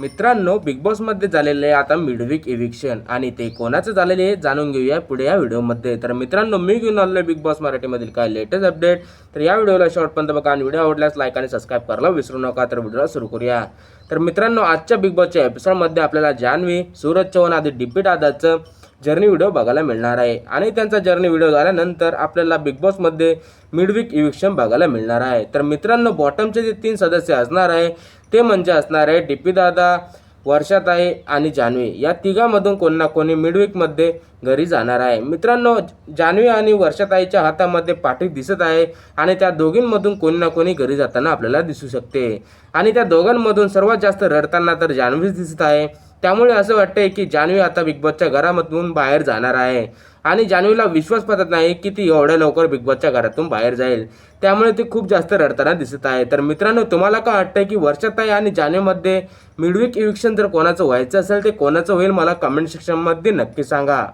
मित्रांनो बिग बॉसमध्ये झालेले आहे आता मिडविक इव्हिक्शन आणि ते कोणाचं झालेले आहे जाणून घेऊया पुढे या व्हिडिओमध्ये. तर मित्रांनो मी घेऊन आलेलो बिग बॉस मराठीमधील काय लेटेस्ट अपडेट तर या व्हिडिओला शॉर्टपर्यंत बघा आणि व्हिडिओ आवडल्यास लाईक आणि सबस्क्राईब करायला विसरू नका. तर व्हिडिओला सुरू करूया. तर मित्रांनो आजच्या बिग बॉसच्या एपिसोडमध्ये आपल्याला जान्हवी सूरज चव्हाण आधी डिपीट आदाचं जर्नी व्हिडिओ बघायला मिळणार आहे. आणि त्यांचा जर्नी व्हिडिओ झाल्यानंतर आपल्याला बिग बॉसमध्ये मिडविक इव्हिक्शन बघायला मिळणार आहे. तर मित्रांनो बॉटमचे जे तीन सदस्य असणार आहे ते म्हणजे असणार आहे डीपी दादा वर्षात आहे आणि जान्हवी या तिघामधून कोण ना कोणी मिडविकमध्ये घरी जाणार आहे. मित्रांनो जान्हवी आणि वर्षाताईच्या हातामध्ये पाठी दिसत आहे आणि त्या दोघींमधून कोणी ना कोणी घरी जाताना आपल्याला दिसू शकते. आणि त्या दोघांमधून सर्वात जास्त रडताना तर जान्हवीच दिसत आहे. त्यामुळे असं वाटतंय की जान्हवी आता बिग बॉसच्या घरामधून बाहेर जाणार आहे. आणि जान्हवीला विश्वास पडत नाही की ती एवढ्या लवकर बिग बॉसच्या घरातून बाहेर जाईल. त्यामुळे ती खूप जास्त रडताना दिसत आहे. तर मित्रांनो तुम्हाला काय वाटतंय की वर्षाताई आणि जान्हवीमध्ये मिडवीक इविक्शन जर कोणाचं व्हायचं असेल ते कोणाचं होईल मला कमेंट सेक्शनमध्ये नक्की सांगा.